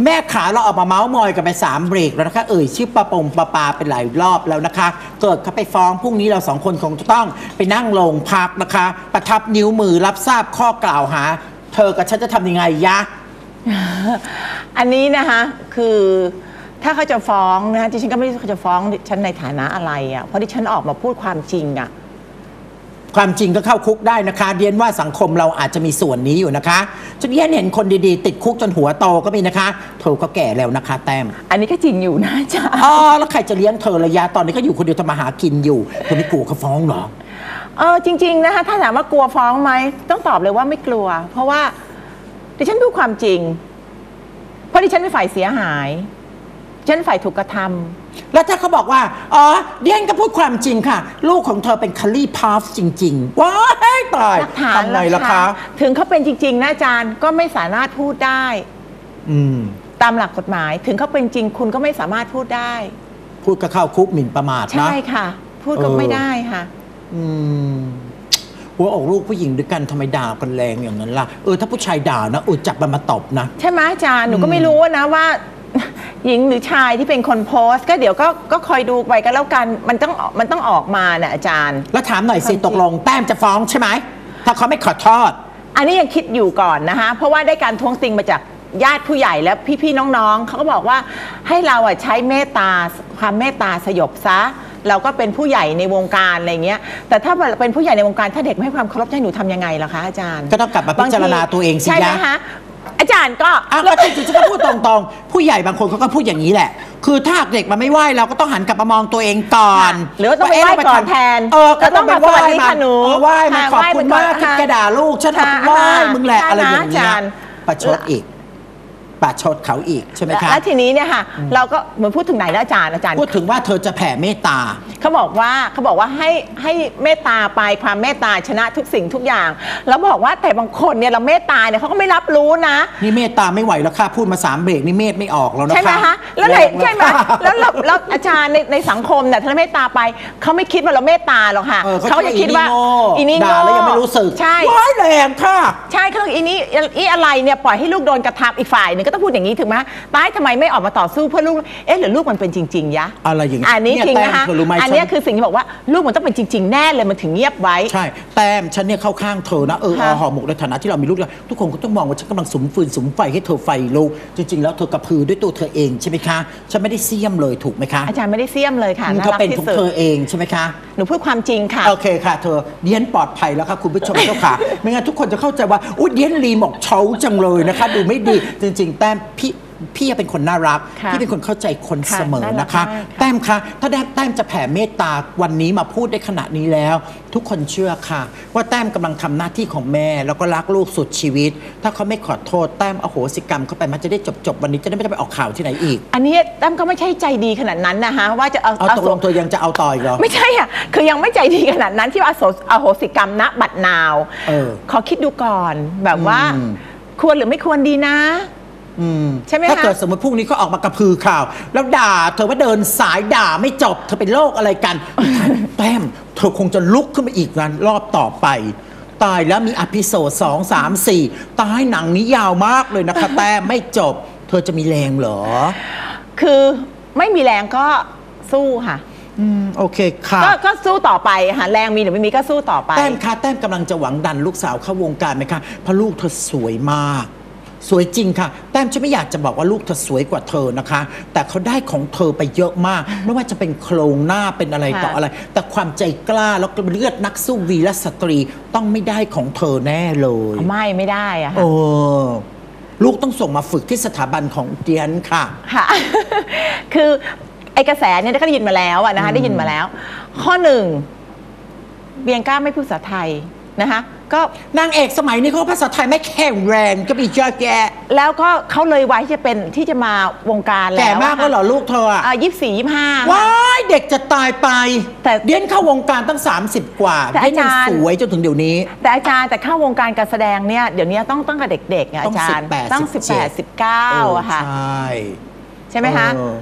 คุณแม่ขาเราออกมาเมาส์มอยกันไปสามเบรกแล้วนะคะ เอ่ยชื่อปะปงปะปาเป็นหลายรอบแล้วนะคะ เกิดเขาไปฟ้องพรุ่งนี้เราสองคนคงจะต้องไปนั่งลงพักนะคะ ประทับนิ้วมือรับทราบข้อกล่าวหา เธอกับฉันจะทำยังไงยะ อันนี้นะคะคือถ้าเขาจะฟ้องนะคะดิฉันก็ไม่รู้เขาจะฟ้องฉันในฐานะอะไรอะ่ะเพราะดิฉันออกมาพูดความจริงอะ่ะ ความจริงก็เข้าคุกได้นะคะเดียนว่าสังคมเราอาจจะมีส่วนนี้อยู่นะคะฉันเดียนเห็นคนดีๆ ติดคุกจนหัวโตก็มีนะคะ เธอก็แก่แล้วนะคะ แต้มอันนี้ก็จริงอยู่นะอาจ๊ะอ๋อแล้วใครจะเลี้ยงเธอระยะตอนนี้ก็อยู่คนเดียวทำมาหากินอยู่เธอไม่กลัวเขาฟ้องเหรอเออจริง ๆนะคะ ถ้าถามว่ากลัวฟ้องไหมต้องตอบเลยว่าไม่กลัว เพราะว่าดิฉันพูดความจริง เพราะดิฉันเป็นฝ่ายเสียหายดิ ฉันฝ่ายถูกกระทำ แล้วถ้าเขาบอกว่า อ๋อเดียนก็พูดความจริงค่ะ ลูกของเธอเป็นคารีพาฟจริง ๆ ว้ายตายหลักฐานทำไงล่ะคะ ถึงเขาเป็นจริง ๆ นะอาจารย์ก็ไม่สามารถพูดได้ อืม ตามหลักกฎหมาย ถึงเขาเป็นจริงคุณก็ไม่สามารถพูดได้ พูดก็เข้าคุกหมิ่นประมาทนะ ใช่ค่ะ พูดก็เออ ไม่ได้ค่ะ อืมหัวอกลูกผู้หญิงด้วยกันทำไมด่ากันแรงอย่างนั้นล่ะ เออถ้าผู้ชายด่านะเออจับมันมาตบนะ ใช่ไหมอาจารย์หนูก็ไม่รู้นะว่า หญิงหรือชายที่เป็นคนโพสต์ ก็เดี๋ยวก็ก็คอยดูไปก็แล้วกันมันต้องมันต้องออกมาน่ะอาจารย์ แล้วถามหน่อยสิความจริงตกลงแต้มจะฟ้องใช่ไหมถ้าเขาไม่ขอโทษ อันนี้ยังคิดอยู่ก่อนนะคะ เพราะว่าได้การท้วงติงมาจากญาติผู้ใหญ่และพี่ๆน้องๆเขาก็บอกว่าให้เราอะใช้เมตตาความเมตตาสยบซะ เราก็เป็นผู้ใหญ่ในวงการอะไรเงี้ย แต่ถ้าเป็นผู้ใหญ่ในวงการถ้าเด็กไม่ให้ความเคารพจะให้หนูทำยังไงล่ะคะอาจารย์ก็ต้องกลับมาพิจารณาตัวเองสิใช่ไหมยะคะ อาจารย์ก็อ้าวก็จริงๆฉันก็พูดตรงๆ ผู้ใหญ่บางคนเขาก็พูดอย่างนี้แหละ คือถ้าเด็กมันไม่ไหวเราก็ต้องหันกลับมามองตัวเองก่อนหรือว่าต้องไปไหว้เะก่อนแทนเออก็ต้องไปไหว้ก็ต้องมาสวัสดีมัค่ะหนูเออไหว้มันค่ะขอบไหว้คุณไปก่อนมากที่ค่ะแกด่าลูกฉันค่ะเอาไหว้มึงแหละค่ะอะไรอย่างอาเงี้ยจารย์ ประชดอีก ประชดเขาอีกใช่ไหมคะแล้วทีนี้เนี่ยค่ะเราก็เหมือนพูดถึงไหนแล้วอาจารย์อาจารย์ พูดถึงว่าเธอจะแผ่เมตตาเขาบอกว่าเขาบอกว่าให้ให้เมตตาไปความเมตตาชนะทุกสิ่งทุกอย่าง แล้วบอกว่าแต่บางคนเนี่ยเราเมตตาเนี่ยเขาก็ไม่รับรู้นะนี่เมตตาไม่ไหวแล้วค่ะพูดมาสามเบรกนี่เมตไม่ออกแล้วนะคะใช่ไหมคะแล้วไหนรงใช่ไหมค่ะแล้วเรา แล้วอาจารย์ในในสังคมเนี่ยถ้าเราเมตตาไปเขาไม่คิดว่าเราเมตตาหรอกค่ะเออเขาจะคิดว่าอีนี่โง่โง่ด่าแล้วยังไม่รู้สึกใช่ว้ายแรงค่ะ ใช่เขาอีนี้อีอะไรเนี่ยปล่อยให้ลูกโดนกระทำอีกฝ่ายหนึ่งก็ต้องพูดอย่างนี้ถึงไหมตายทำไมไม่ออกมาต่อสู้เพื่อลูกเอ๊ะหรือลูกมันเป็นจริงๆยะอะไรอย่างนี้อันนี้เนี่ยจริงนะคะแต้มเธอรู้ไหมอันเนี้ยฉันคือสิ่งที่บอกว่าลูกมันต้องเป็นจริง ๆ แน่เลยมันถึงเงียบไว้ใช่ แต้มฉันเนี่ยเข้าข้างเธอนะเออค่ะเอาห่อหมกในฐานะที่เรามีลูกแล้วทุกคนก็ต้องมองว่าฉันกำลังสุมฟืนสุมไฟให้เธอไฟลุกจริง ๆ แล้วเธอกระพือด้วยตัวเธอเองใช่ไหมคะฉันไม่ได้เสียมเลยถูกไหมคะอาจารย์ไม่ได้เสียมเลยค่ะอืมน่าเธอรักเป็นที่ของสุดเธอเองใช่ไหมคะ หนูพูดความจริงค่ะ โอเคค่ะ เธอเดียนปลอดภัยแล้วค่ะคุณผู้ชมเจ้าค่ะ ไม่งั้นทุกคนจะเข้าใจว่า อุ้ยเดียนรีหมอกเฉาจังเลยนะคะ ดูไม่ดีจริง ๆ แต้มพี่ พี่เป็นคนน่ารัก ค่ะพี่เป็นคนเข้าใจคนค่ะเสมอน่ารักนะคะมากค่ะ แต้มคะถ้าแต้มแต้มจะแผ่เมตตาวันนี้มาพูดได้ขนาดนี้แล้ว ทุกคนเชื่อค่ะ ว่าแต้มกำลังทำหน้าที่ของแม่ แล้วก็รักลูกสุดชีวิต ถ้าเขาไม่ขอโทษแต้มอโหสิกรรมเข้าไปมันจะได้จบจบๆวันนี้จะได้ไม่ต้องไปออกข่าวที่ไหนอีกอันนี้แต้มก็ไม่ใช่ใจดีขนาดนั้นนะคะว่าจะเอาเอาตกลงโเธอยังจะเอาต่ออีกเหรอ ไม่ใช่อะคือยังไม่ใจดีขนาดนั้นที่ว่าอโศอโหสิกรรมณบัตรนาว เออขอคิดดูก่อนแบบว่า อืม ควรหรือไม่ควรดีนะอืม ใช่ไหมถ้าคะเกิดสมมติพรุ่งนี้เขาออกมากระพือข่าว แล้วด่าเธอว่าเดินสายด่าไม่จบเธอเป็นโรคอะไรกัน แต้มเธอคงจะลุกขึ้นมาอีกงานรอบต่อไป ตายแล้วมีอพิโซดสองสามสี่ตายหนังนี้ยาวมากเลยนะคะแต้มไม่จบ เธอจะมีแรงเหรอ คือไม่มีแรงก็สู้ค่ะอืมโอเคค่ะก็ก็สู้ต่อไปค่ะแรงมีหรือไม่มีก็สู้ต่อไป แต้มคะแต้มกำลังจะหวังดันลูกสาวเข้าวงการไหมคะเพราะลูกเธอสวยมาก สวยจริงค่ะ แต้มจะไม่อยากจะบอกว่าลูกเธอสวยกว่าเธอนะคะ แต่เขาได้ของเธอไปเยอะมาก ไม่ว่าจะเป็นโครงหน้าเป็นอะไรต่อค่ะอะไร แต่ความใจกล้าแล้วก็เลือดนักสู้วีรสตรีต้องไม่ได้ของเธอแน่เลยไม่ไม่ได้อะโอ้ค่ะลูกต้องส่งมาฝึกที่สถาบันของเดียนค่ะ ค่ะ คือไอกระแสเนี่ยก็ได้ยินมาแล้วอะนะคะได้ยินมาแล้ว ข้อหนึ่งเบียงก้าไม่พูดภาษาไทยนะคะ ก็นางเอกสมัยนี้เขาภาษาไทยไม่แข็งแรงก็มีเยอะแยะแล้วก็เขาเลยไว้ที่จะเป็นที่จะมาวงการแล้วแก่มากแล้วเหรอลูกเธออะยี่สิบสี่ยี่ห้าว้ายเด็กจะตายไปแต่เดียนเข้าวงการตั้ง 30 กว่าแต่เดียนยังอาจารย์สวยจนถึงเดี๋ยวนี้ แต่อาจารย์แต่เข้าวงการการแสดงเนี่ยเดี๋ยวนี้ต้องตั้งแต่เด็กๆอะต้ออางจารย์18ตั้งสิบแปดสิบเก้าเอออะค่ะใช่ใช่ไหมคะเออ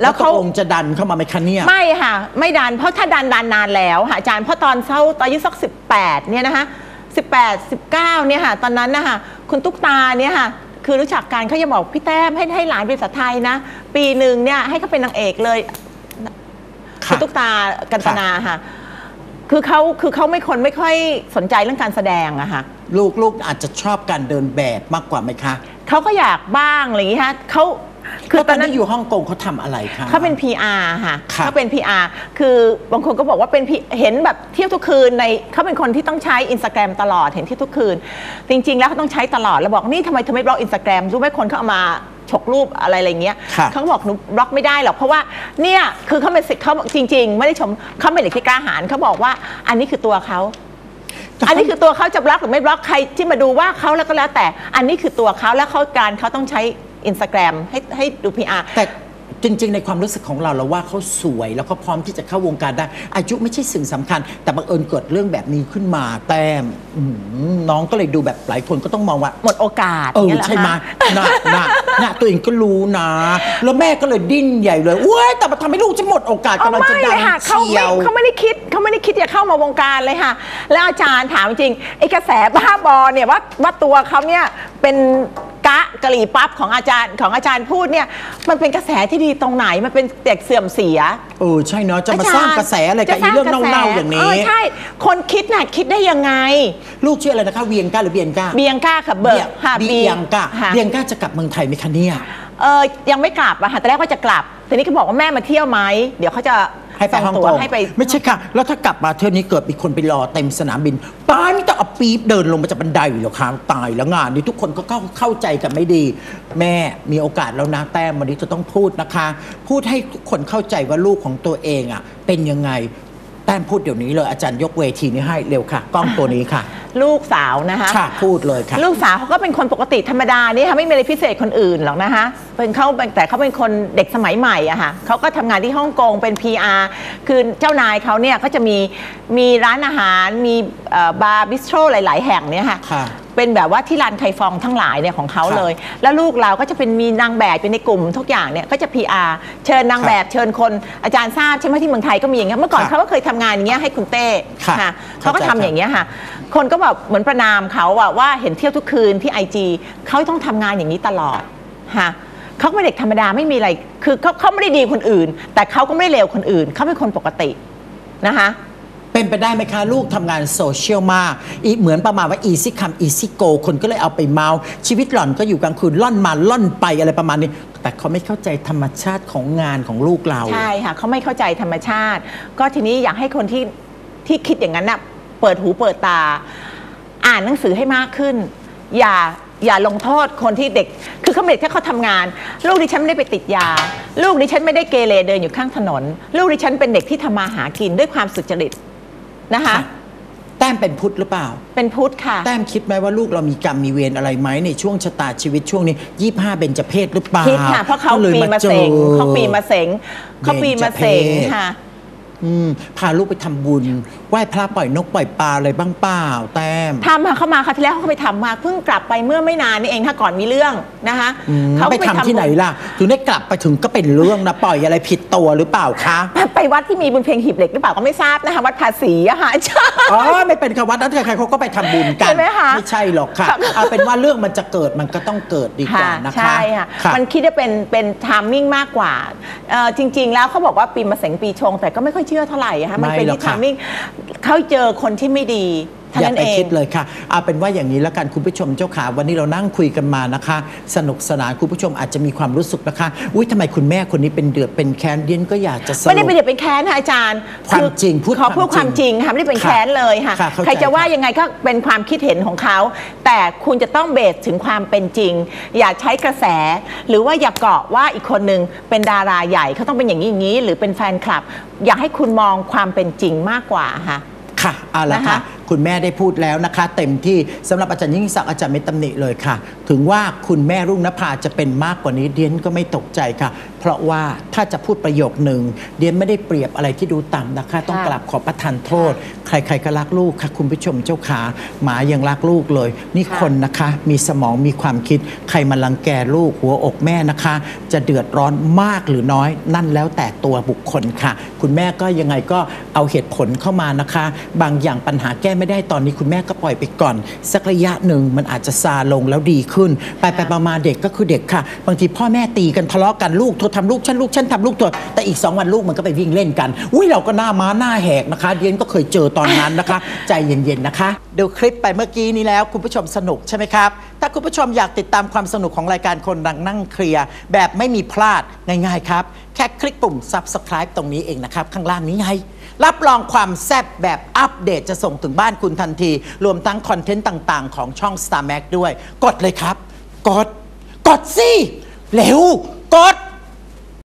แล้แล้ววเขาเขาองจะดันเข้ามาไหมคะเนี่ยไม่ค่ะ ไม่ดันเพราะถ้าดันดันนานแล้วค่ะอาจารย์เพราะตอนเท่าตอนอายุสักสิบแปดเนี่ยนะคะสิบแปดสิบเก้าเนี่ยค่ะ ตอนนั้นนะคะคุณตุ๊กตาเนี่ยค่ะคือรู้จักกันเขาจะบอกพี่แต้มให้ให้หลานเป็นภาษาไทยนะ ปีหนึ่งเนี่ยให้เขาเป็นนางเอกเลยค่ะคือตุ๊กตากันตนาค่ะ คือเขาคือเขาไม่คนไม่ค่อยสนใจเรื่องการแสดงอะค่ะลูกลูกอาจจะชอบการเดินแบบมากกว่าไหมคะเขาก็อยากบ้างอะไรอย่างงี้ฮะเขา คืคืออตตออนนนั้นั้นนอยู่ฮ่องกงเขาทำอะไรคะ เขาเป็น PR ค่ะครับเขาเป็น PR คือบางคนก็บอกว่าเป็น P- เห็นแบบเที่ยวทุกคืนในเขาเป็นคนที่ต้องใช้อินสตาแกรมตลอดเห็นเที่ยวทุกคืน จริง ๆ แล้วเขาต้องใช้ตลอด แล้วบอกนี่ทำไมเธอไม่บล็อกอินสตาแกรมรู้ไหมคนเขาเอามาฉกรูปอะไรอะไรเงี้ยครับ เขาก็บอกหนูบล็อกไม่ได้หรอกเพราะว่าเนี่ยคือเขาเป็นสิทธิ์เขาจริง ๆ ไม่ได้ชมเขาเป็นเด็กที่กล้าหาญเขาบอกว่าอันนี้คือตัวเขา อันนี้คือตัวเขาจะบล็อกหรือไม่บล็อกใครที่มาดูว่าเขาแล้วก็แล้วแต่ อันนี้คือตัวเขาแล้วเขาการเขาต้องใช้ อินสตาแกรมให้ให้ดู PR แต่จริง ๆ ในความรู้สึกของเราเราว่าเขาสวย แล้วก็พร้อมที่จะเข้าวงการได้ อายุไม่ใช่สิ่งสำคัญ แต่บังเอิญเกิดเรื่องแบบนี้ขึ้นมาแต้มอื้อหือน้องก็เลยดูแบบหลายคนก็ต้องมองว่า หมดโอกาสเอออย่างงี้ยหรใช่ไหมคะ น่ะน่ะน่ะตัวเองก็รู้นะ แล้วแม่ก็เลยดิ้นใหญ่เลยเว้ยแต่มาทำให้ลูกจะหมดโอกาสเอากำลังจะไม่ดัเลงยค่ะเขาเชีไม่ยวเขาไม่ได้คิดเขาไม่ได้คิดจะเข้ามาวงการเลยค่ะ แล้วอาจารย์ถามจริงไอ้กระแสบ้าบอเนี่ยว่าว่าตัวเขาเนี่ยเป็น กะกะหรี่ปั๊บของอาจารย์ของอาจารย์พูดเนี่ย มันเป็นกระแสที่ดีตรงไหนมันเป็นเด็กเสื่อมเสีย เออใช่เนาะจะมาสร้างกระแสอะไรกับจอีเรื่องกะแสเน่าๆอย่างนี้ใช่คนคิดน่ะคิดได้ยังไง ลูกชื่ออะไรนะคะเวียงก้าหรือเบียงก้าเบียงก้าค่ะเบิร์กค่ะเบียงก้าค่ะเบียงก้าจะกลับเมืองไทยไหมคะเนี่ยเออยังไม่กลับอะค่ะแต่แรกว่าจะกลับแต่นี่ก็บอกว่าแม่มาเที่ยวไหมเดี๋ยวเขาจะ ให้ไปส่ฮ่องตั๋กวงให้ไปไม่ใช่ค่ะ แล้วถ้ากลับมาเที่ยวนี้เกิดมีคนไปรอเต็มสนามบินป้ายไม่ต้องเอาปี๊บเดินลงมาจากบันไดเหรอคะตายแล้วงานนี้ทุกคนก็เข้าเข้าใจกันไม่ดี แม่มีโอกาสแล้วนะแต้มวันนี้จะต้องพูดนะคะ พูดให้ทุกคนเข้าใจว่าลูกของตัวเองอะเป็นยังไง แต้มพูดเดี๋ยวนี้เลยอาจารย์ยกเวทีนี้ให้เร็วค่ะ กล้องตัวนี้ค่ะ ลูกสาวนะคะค่ะพูดเลยค่ะ ลูกสาวเขาก็เป็นคนปกติธรรมดานี่ค่ะไม่มีอะไรพิเศษคนอื่นหรอกนะคะเป็นเขาแต่เขาเป็นคนเด็กสมัยใหม่อะค่ะเขาก็ทำงานที่ฮ่องกงเป็น PR คือเจ้านายเขาเนี่ยก็จะมีมีร้านอาหารมีเอ่อบาร์บิสโตรหลาย ๆ แห่งเนี่ยค่ะค่ะ เป็นแบบว่าที่ร้านไคฟองทั้งหลายเนี่ยของเขาครับเลย แล้วลูกเราก็จะเป็นมีนางแบบเป็นในกลุ่มทุกอย่างเนี่ยก็จะ PR เชิญนางแบบเชิญคนอาจารย์ทราบใช่ไหมที่เมืองไทยก็มีอย่างเงี้ยเมื่อก่อนครับเขาก็เคยทำงานอย่างเงี้ยให้คุณเต้ค่ะค่ะเขาก็เข้าใจทำอย่างเงี้ยค่ะ คนก็แบบเหมือนประนามเขาอะว่าเห็นเที่ยวทุกคืนที่ไอจีเขาต้องทำงานอย่างนี้ตลอดค่ะ เขาเป็นเด็กธรรมดาไม่มีอะไร คือเขาเขาไม่ได้ดีคนอื่น แต่เขาก็ไม่ได้เลวคนอื่น เขาเป็นคนปกตินะคะ เป็นไปได้ไหมคะ ลูกทำงานโซเชียลมากอีเหมือนประมาณว่า easy come easy go คนก็เลยเอาไปเมาชีวิตหล่อนก็อยู่กลางคืนล่อนมาล่อนไปอะไรประมาณนี้ แต่เขาไม่เข้าใจธรรมชาติของงานของลูกเรา ใช่ค่ะเขาไม่เข้าใจธรรมชาติ ก็ทีนี้อยากให้คนที่ที่คิดอย่างนั้นน่ะเปิดหูเปิดตา อ่านหนังสือให้มากขึ้น อย่าอย่าลงโทษคนที่เด็ก คือเขาเด็กที่เขาทำงาน ลูกดิฉันไม่ได้ไปติดยา ลูกดิฉันไม่ได้เกเรเดินอยู่ข้างถนน ลูกดิฉันเป็นเด็กที่ทำมาหากินด้วยความสุจริต นะคะค่ะแต้มเป็นพุทธหรือเปล่า เป็นพุทธค่ะ แต้มคิดไหมว่าลูกเรามีกรรมมีเวรอะไรไหมในช่วงชะตาชีวิตช่วงนี้ยี่ห้าเบญจเพศหรือเปล่าคิดค่ะเพราะเขาก็ลยปีมาเสงจอเขาปีมาเสงเขาปีมาเสงเบญจเพศค่ะ อืมพาลูกไปทำบุญไหว้พระปล่อยนกปล่อยปลาอะไรบ้างเปล่าแต้ม ทำค่ะเขามาคราวที่แล้วเขาก็ไปทำมาเพิ่งกลับไปเมื่อไม่นานนี่เองถ้าก่อนมีเรื่องนะคะอืมเขาก็ไปทำที่ไหนล่ะ ถึงได้กลับไปถึงก็เป็นเรื่องนะปล่อยอะไรผิดตัวหรือเปล่าคะไปวัดที่มีบุญเพ็งหีบเหล็กหรือเปล่าก็ไม่ทราบนะคะวัดภาษีอะค่ะใช่อ๋อไม่เป็นคำวัดนั้นใครๆเขาก็ไปทำบุญกันใช่ไหมคะไม่ใช่หรอกค่ะเอาเป็นว่าเรื่องมันจะเกิดมันก็ต้องเกิดดีกว่านะคะ ใช่ค่ะค่ะ มันคิดว่าเป็นเป็นทามมิ่งมากกว่าเอ่อจริง ๆ แล้วเขาบอกว่าปีมะเสงปีชง แต่ก็ไม่ค่อยเชื่อเท่าไหร่อะค่ะมันเป็นไม่หรอกที่ค่ะทามมิ่งเขาเจอคนที่ไม่ดีเท่า อย่านั้นไปเองคิดเลยค่ะเอาเป็นว่าอย่างนี้แล้วกันคุณผู้ชมเจ้าขาวันนี้เรานั่งคุยกันมานะคะ สนุกสนานคุณผู้ชมอาจจะมีความรู้สึกนะคะอุ้ยทำไมคุณแม่คนนี้เป็นเดือดเป็นแค้นเดียนก็อยากจะสรุปไม่ได้เป็นเด็กเป็นแค้นค่ะอาจารย์ความคือจริงพูดขอพูดความมคาวจจริริงงค่ะไม่ได้เป็นค่ะแค้นเลยค่ะค่ะเข้าใจใครจะว่าค่ะยังไงก็เป็นความคิดเห็นของเขา แต่คุณจะต้องเบสถึงความเป็นจริง อย่าใช้กระแส หรือว่าอย่าเกาะว่าอีกคนนึงเป็นดาราใหญ่เขาต้องเป็นอย่างนี้อย่างนี้ หรือเป็นแฟนคลับ อยากให้คุณมองความเป็นจริงมากกว่าค่ะค่ะเอาละนะคะ ค่ะคุณแม่ได้พูดแล้วนะคะ เต็มที่สำหรับอาจารย์ยิ่งศักดิ์อาจารย์ไม่ตำหนิเลยค่ะ ถึงว่าคุณแม่รุ่งนภาจะเป็นมากกว่านี้เดียนก็ไม่ตกใจค่ะ เพราะว่าถ้าจะพูดประโยคหนึ่งเดียนไม่ได้เปรียบอะไรที่ดูต่ำนะคะ ต้องกราบขอประทานโทษ ใครๆก็รักลูกค่ะ คุณผู้ชมเจ้าขาหมายังรักลูกเลย นี่ค่ะคนนะคะ มีสมองมีความคิด ใครมาลังแกลูกหัวอกแม่นะคะ จะเดือดร้อนมากหรือน้อย นั่นแล้วแต่ตัวบุคคลค่ะ คุณแม่ก็ยังไงก็เอาเหตุผลเข้ามานะคะ บางอย่างปัญหาแก้ไม่ได้ตอนนี้คุณแม่ก็ปล่อยไปก่อน สักระยะหนึ่งมันอาจจะซาลงแล้วดีขึ้น ไปไปประมาณเด็กก็คือเด็กค่ะ บางทีพ่อแม่ตีกันทะเลาะกันลูกเธอทำลูกฉันลูกฉันทำลูกเธอแต่อีก 2 วันลูกมันก็ไปวิ่งเล่นกันอุ้ยเราก็หน้าม้าหน้าแหกนะคะเดียนก็เคยเจอตอนนั้นนะคะ ใจเย็นๆนะคะ ดูคลิปไปเมื่อกี้นี้แล้วคุณผู้ชมสนุกใช่ไหมครับ ถ้าคุณผู้ชมอยากติดตามความสนุกของรายการคนดังนั่งเคลียร์แบบไม่มีพลาดง่ายๆครับ แค่คลิกปุ่ม subscribe ตรงนี้เองนะครับ ข้างล่างนี้ไง รับรองความแซ่บแบบอัปเดตจะส่งถึงบ้านคุณทันที รวมทั้งคอนเทนต์ต่างๆ ของช่อง Star Max ด้วย กดเลยครับ กด กดสิเร็ว กด